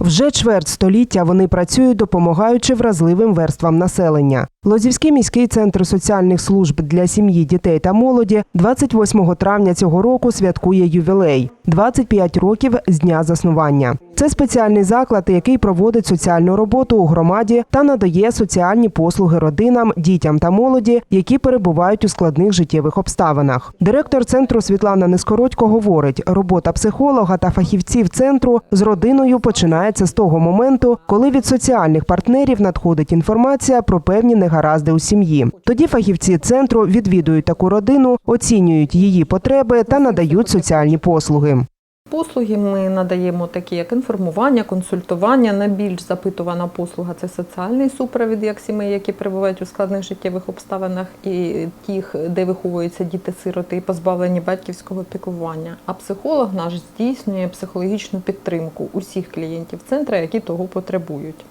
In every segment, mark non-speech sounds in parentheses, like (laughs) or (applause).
Вже чверть століття вони працюють, допомагаючи вразливим верствам населення. Лозівський міський центр соціальних служб для сім'ї, дітей та молоді 28 травня цього року святкує ювілей 25 років з дня заснування. Це спеціальний заклад, який проводить соціальну роботу у громаді та надає соціальні послуги родинам, дітям та молоді, які перебувають у складних життєвих обставинах. Директор центру Світлана Нескородько говорить, робота психолога та фахівців центру з родиною починається з того моменту, коли від соціальних партнерів надходить інформація про певні негаразди у сім'ї. Тоді фахівці центру відвідують таку родину, оцінюють її потреби та надають соціальні послуги. Послуги ми надаємо такі, як інформування, консультування. Найбільш запитувана послуга це соціальний супровід, як сімей, які перебувають у складних життєвих обставинах, і тих, де виховуються діти-сироти і позбавлені батьківського піклування. А психолог наш здійснює психологічну підтримку усіх клієнтів центру, які того потребують.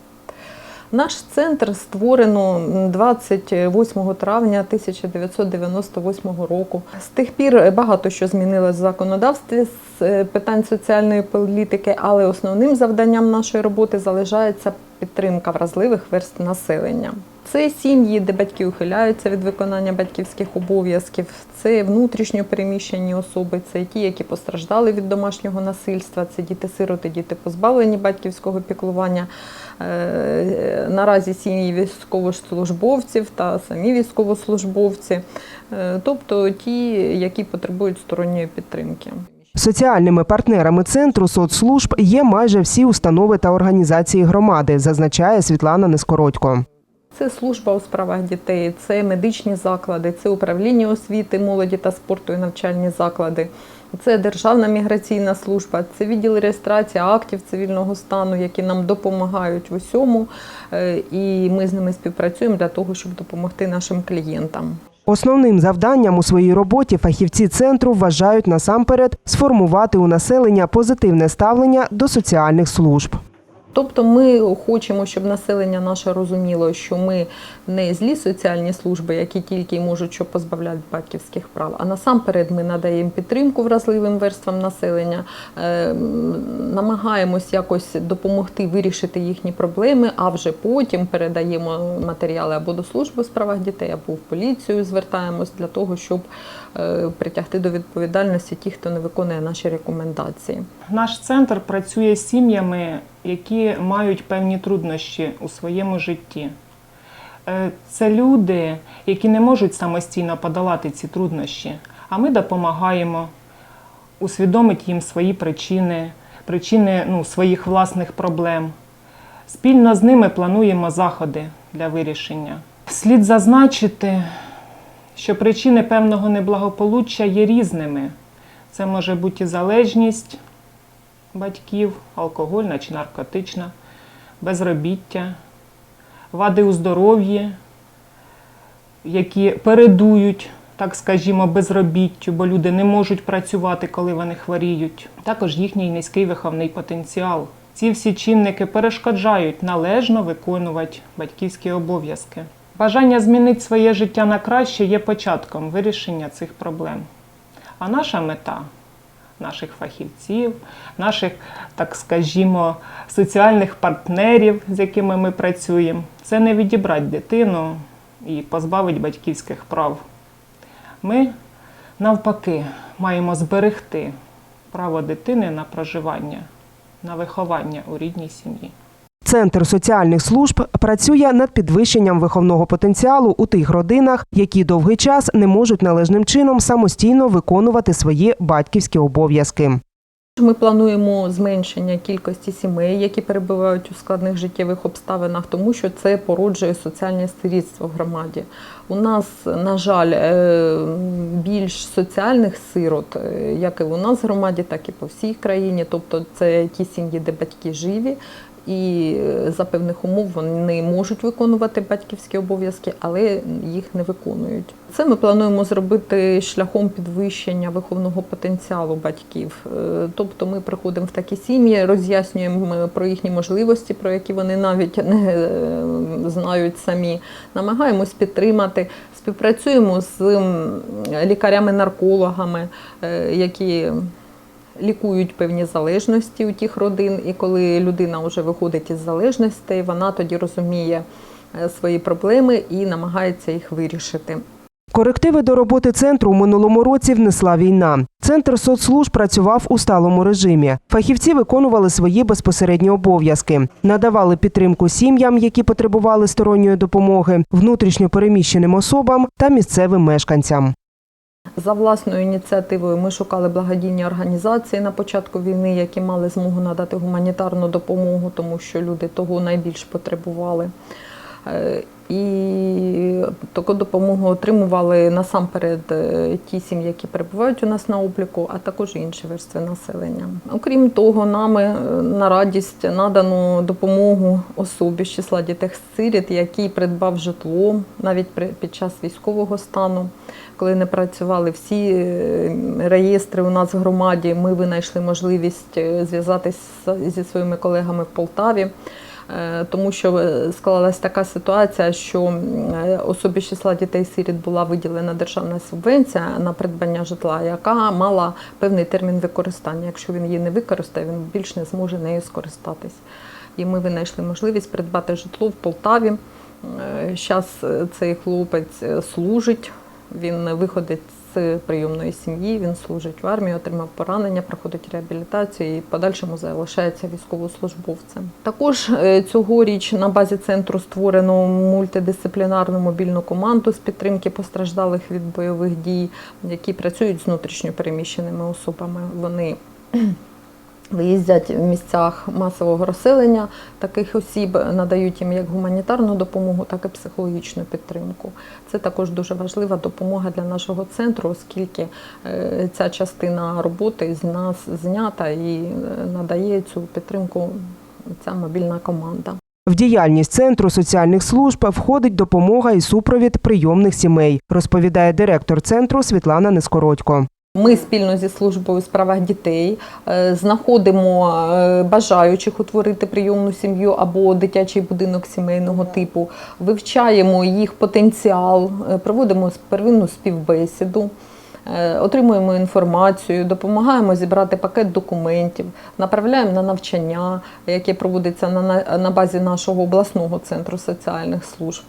Наш центр створено 28 травня 1998 року. З тих пір багато що змінилось в законодавстві з е, питань соціальної політики, але основним завданням нашої роботи залишається підтримка вразливих верств населення. Це сім'ї, де батьки ухиляються від виконання батьківських обов'язків, це внутрішньо переміщені особи, це ті, які постраждали від домашнього насильства, це діти-сироти, діти позбавлені батьківського піклування. Е, Наразі сім'ї військовослужбовців та самі військовослужбовці, Е, тобто ті, які потребують сторонньої підтримки. Соціальними партнерами центру соцслужб є майже всі установи та організації громади, зазначає Світлана Нескородько. Це служба у справах дітей, це медичні заклади, це управління освіти, молоді та спорту і навчальні заклади, це Державна міграційна служба, це відділ реєстрації актів цивільного стану, які нам допомагають в усьому, е, і ми з ними співпрацюємо для того, щоб допомогти нашим клієнтам. Основним завданням у своїй роботі фахівці центру вважають насамперед сформувати у населення позитивне ставлення до соціальних служб. Тобто ми хочемо, щоб населення наше розуміло, що ми не злі соціальні служби, які тільки можуть що позбавляти батьківських прав, а насамперед ми надаємо підтримку вразливим верствам населення, е, намагаємось якось допомогти вирішити їхні проблеми, а вже потім передаємо матеріали або до служби у справах дітей, або в поліцію звертаємось для того, щоб притягти до відповідальності ті, хто не виконує наші рекомендації. Наш центр працює з сім'ями, які мають певні труднощі у своєму житті. Е, Це люди, які не можуть самостійно подолати ці труднощі, а ми допомагаємо усвідомити їм свої причини, причини ну, своїх власних проблем. Спільно з ними плануємо заходи для вирішення. Слід зазначити, що причини певного неблагополуччя є різними. Це може бути залежність батьків, алкогольна чи наркотична, безробіття, вади у здоров'ї, які передують, так скажімо, безробіттю, бо люди не можуть працювати, коли вони хворіють. Також їхній низький виховний потенціал. Ці всі чинники перешкоджають належно виконувати батьківські обов'язки. Бажання змінити своє життя на краще є початком вирішення цих проблем. А наша мета наших фахівців, наших, так скажімо, соціальних партнерів, з якими ми працюємо, це не відібрати дитину і позбавити батьківських прав. Ми, навпаки, маємо зберегти право дитини на проживання, на виховання у рідній сім'ї. Центр соціальних служб працює над підвищенням виховного потенціалу у тих родинах, які довгий час не можуть належним чином самостійно виконувати свої батьківські обов'язки. Ми плануємо зменшення кількості сімей, які перебувають у складних життєвих обставинах, тому що це породжує соціальне сирітство в громаді. У нас, на жаль, е, більш соціальних сирот, е, як і у нас в громаді, так і по всій країні. Тобто це ті сім'ї, де батьки живі. І е, за певних умов вони можуть виконувати батьківські обов'язки, але їх не виконують. Це ми плануємо зробити шляхом підвищення виховного потенціалу батьків. Е, Тобто ми приходимо в такі сім'ї, роз'яснюємо про їхні можливості, про які вони навіть не е, знають самі. Намагаємось підтримати, співпрацюємо з лікарями-наркологами, які лікують певні залежності у тих родин, і коли людина вже виходить із залежностей, вона тоді розуміє е, свої проблеми і намагається їх вирішити. Корективи до роботи центру у минулому році внесла війна. Центр соцслужб працював у сталому режимі. Фахівці виконували свої безпосередні обов'язки, надавали підтримку сім'ям, які потребували сторонньої допомоги, внутрішньо переміщеним особам та місцевим мешканцям. За власною ініціативою ми шукали благодійні організації на початку війни, які мали змогу надати гуманітарну допомогу, тому що люди того найбільш потребували. І таку допомогу отримували насамперед е, ті сім'ї, які перебувають у нас на обліку, а також інші верстви населення. Окрім того, нами е, на радість надано допомогу особі з числа дітей-сиріт, який придбав житло навіть під час військового стану. Коли не працювали всі е, реєстри у нас в громаді, ми винайшли можливість зв'язатися зі своїми колегами в Полтаві. Е, Тому що е, склалась така ситуація, що е, особі числа дітей-сиріт була виділена державна субвенція на придбання житла, яка мала певний термін використання. Якщо він її не використає, він більш не зможе нею скористатись. І ми винайшли можливість придбати житло в Полтаві. Зараз цей хлопець служить, він виходить з прийомної сім'ї, він служить в армії, отримав поранення, проходить реабілітацію і в подальшому залишається військовослужбовцем. Також е, цьогоріч на базі центру створено мультидисциплінарну мобільну команду з підтримки постраждалих від бойових дій, які працюють з внутрішньо переміщеними особами. Вони Виїздять в місцях масового розселення таких осіб, надають їм як гуманітарну допомогу, так і психологічну підтримку. Це також дуже важлива допомога для нашого центру, оскільки е, ця частина роботи з нас знята і е, надає цю підтримку ця мобільна команда. В діяльність центру соціальних служб входить допомога і супровід прийомних сімей, розповідає директор центру Світлана Нескородько. Ми спільно зі службою у справах дітей е, знаходимо е, бажаючих утворити прийомну сім'ю або дитячий будинок сімейного типу, вивчаємо їх потенціал, е, проводимо первинну співбесіду. Е, Отримуємо інформацію, допомагаємо зібрати пакет документів, направляємо на навчання, яке проводиться на, базі нашого обласного центру соціальних служб.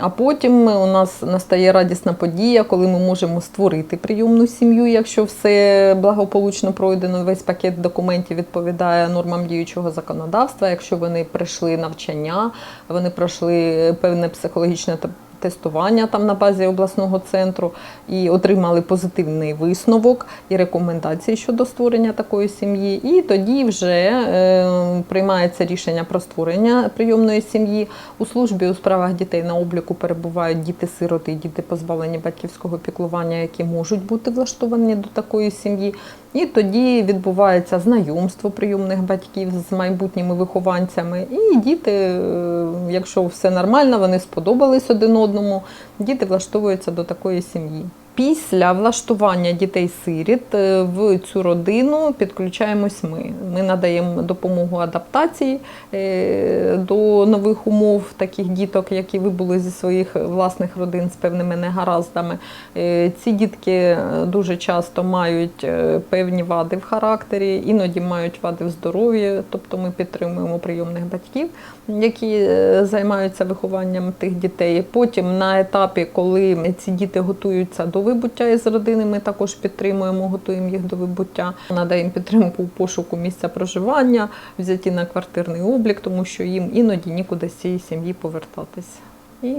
А потім у нас настає радісна подія, коли ми можемо створити прийомну сім'ю, якщо все благополучно пройдено, весь пакет документів відповідає нормам діючого законодавства. Якщо вони пройшли навчання, вони пройшли певне психологічне те- тестування там на базі обласного центру і отримали позитивний висновок і рекомендації щодо створення такої сім'ї. І тоді вже е, приймається рішення про створення прийомної сім'ї. У службі у справах дітей на обліку перебувають діти-сироти, діти позбавлені батьківського піклування, які можуть бути влаштовані до такої сім'ї. І тоді відбувається знайомство прийомних батьків з майбутніми вихованцями. І діти, е, якщо все нормально, вони сподобались один одному, діти влаштовуються до такої сім'ї. Після влаштування дітей-сиріт е, в цю родину підключаємось ми. Ми надаємо допомогу адаптації е, до нових умов таких діток, які вибули зі своїх власних родин з певними негараздами. Е, Ці дітки дуже часто мають певні вади в характері, іноді мають вади в здоров'ї, тобто ми підтримуємо прийомних батьків, які займаються вихованням тих дітей. Потім на етапі, коли ці діти готуються до вибуття із родини, ми також підтримуємо, готуємо їх до вибуття, надаємо підтримку у пошуку місця проживання, взяті на квартирний облік, тому що їм іноді нікуди з цієї сім'ї повертатись. І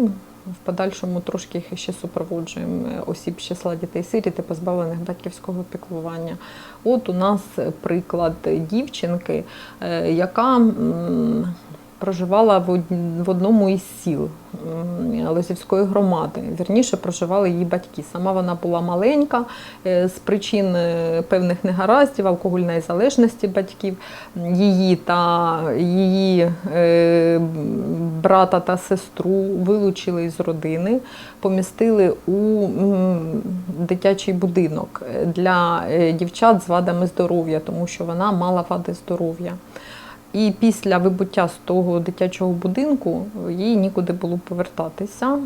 в подальшому трошки їх ще супроводжуємо е, осіб з числа дітей сиріт і позбавлених батьківського піклування. От у нас приклад дівчинки, е, яка проживала в в одному із сіл Лозівської громади. Вірніше проживали її батьки. Сама вона була маленька е, з причин е, певних негараздів, алкогольної залежності батьків. Її та її е, брата та сестру вилучили з родини, помістили у дитячий будинок для дівчат з вадами здоров'я, тому що вона мала вади здоров'я. І після вибуття з того дитячого будинку їй нікуди було повертатися.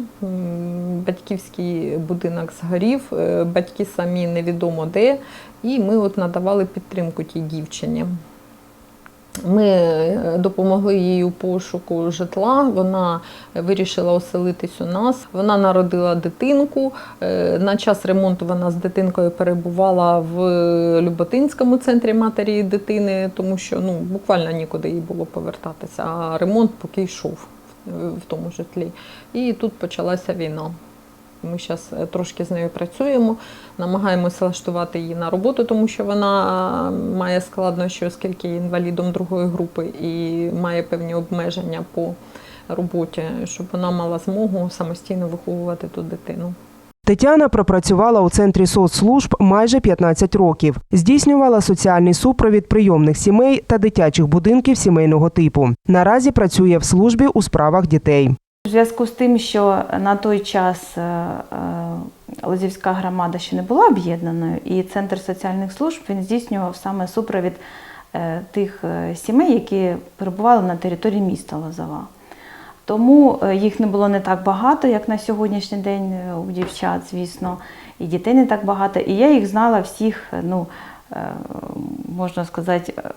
Батьківський будинок згорів, е, батьки самі невідомо де, і ми от надавали підтримку тій дівчині. Ми е, допомогли їй у пошуку житла. Вона вирішила оселитись у нас. Вона народила дитинку. Е, На час ремонту вона з дитинкою перебувала в Люботинському центрі матері і дитини, тому що ну буквально нікуди їй було повертатися. А ремонт поки йшов в тому житлі. І тут почалася війна. Ми зараз трошки з нею працюємо, намагаємося влаштувати її на роботу, тому що вона е, має складнощі, оскільки є інвалідом другої групи і має певні обмеження по роботі, щоб вона мала змогу самостійно виховувати ту дитину. Тетяна пропрацювала у центрі соцслужб майже 15 років. Здійснювала соціальний супровід прийомних сімей та дитячих будинків сімейного типу. Наразі працює в службі у справах дітей. У зв'язку з тим, що на той час е, е, Лозівська громада ще не була об'єднаною, і Центр соціальних служб він здійснював саме супровід е, тих сімей, які перебували на території міста Лозова. Тому їх не було не так багато, як на сьогоднішній день у дівчат, звісно, і дітей не так багато. І я їх знала всіх, ну, можна сказати, е,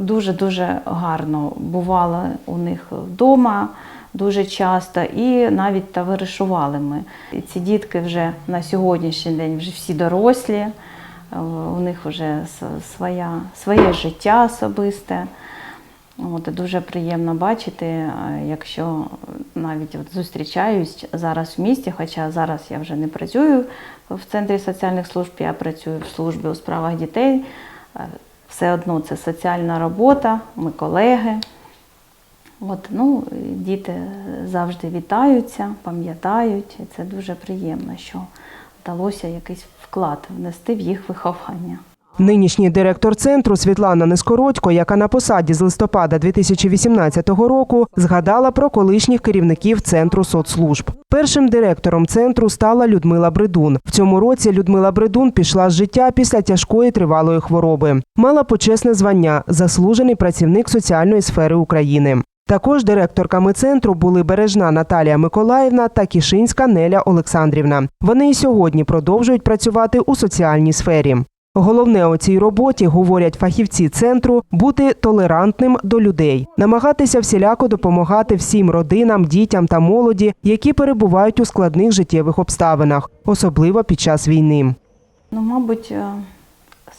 дуже-дуже гарно бувала у них вдома дуже часто і навіть товаришували ми. І ці дітки вже на сьогоднішній день вже всі дорослі, е, у них вже своя, своє життя особисте. От, дуже приємно бачити, е, якщо навіть от зустрічаюсь зараз в місті, хоча зараз я вже не працюю в центрі соціальних служб, я працюю в службі у справах дітей. Е, Все одно це соціальна робота, ми колеги. От, ну, діти завжди вітаються, пам'ятають, і це дуже приємно, що вдалося якийсь вклад внести в їх виховання. Нинішній директор центру Світлана Нескородько, яка на посаді з листопада 2018 року, згадала про колишніх керівників центру соцслужб. Першим директором центру стала Людмила Бредун. В цьому році Людмила Бредун пішла з життя після тяжкої тривалої хвороби. Мала почесне звання заслужений працівник соціальної сфери України. Також директорками центру були Бережна Наталія Миколаївна та Кішинська Неля Олександрівна. Вони і сьогодні продовжують працювати у соціальній сфері. Головне у цій роботі, говорять фахівці центру, бути толерантним до людей, намагатися всіляко допомагати всім родинам, дітям та молоді, які перебувають у складних життєвих обставинах, особливо під час війни. Ну, мабуть, е,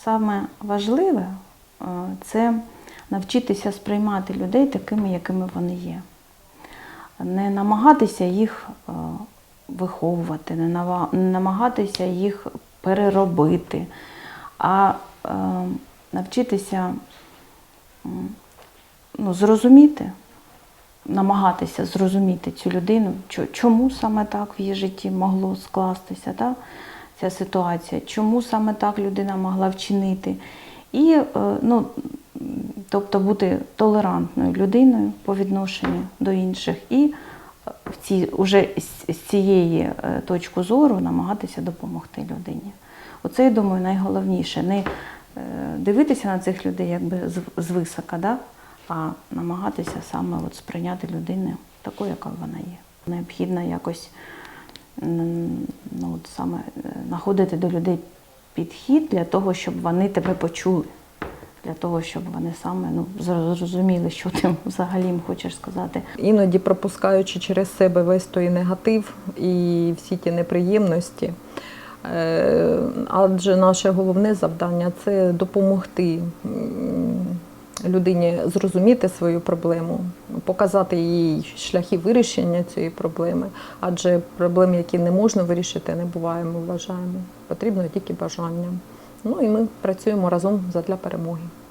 саме важливе е, це навчитися сприймати людей такими, якими вони є. Не намагатися їх е, виховувати, не намагатися їх переробити, а е, навчитися ну, зрозуміти, намагатися зрозуміти цю людину, чому саме так в її житті могло скластися да, ця ситуація, чому саме так людина могла вчинити. І е, ну, тобто бути толерантною людиною по відношенню до інших, і е, в цій, уже з, цієї е, точки зору намагатися допомогти людині. Оце, я думаю, найголовніше. Не е, дивитися на цих людей якби звисока, да? а намагатися саме от сприйняти людину такою, яка вона є. Необхідно якось ну, от саме знаходити до людей підхід для того, щоб вони тебе почули, для того, щоб вони саме ну, зрозуміли, що ти (laughs) взагалі їм хочеш сказати. Іноді пропускаючи через себе весь той негатив і всі ті неприємності. Е, Адже наше головне завдання це допомогти людині зрозуміти свою проблему, показати їй шляхи вирішення цієї проблеми. Адже проблем, які не можна вирішити, не буває, ми вважаємо. Потрібно тільки бажання. Ну і ми працюємо разом задля перемоги.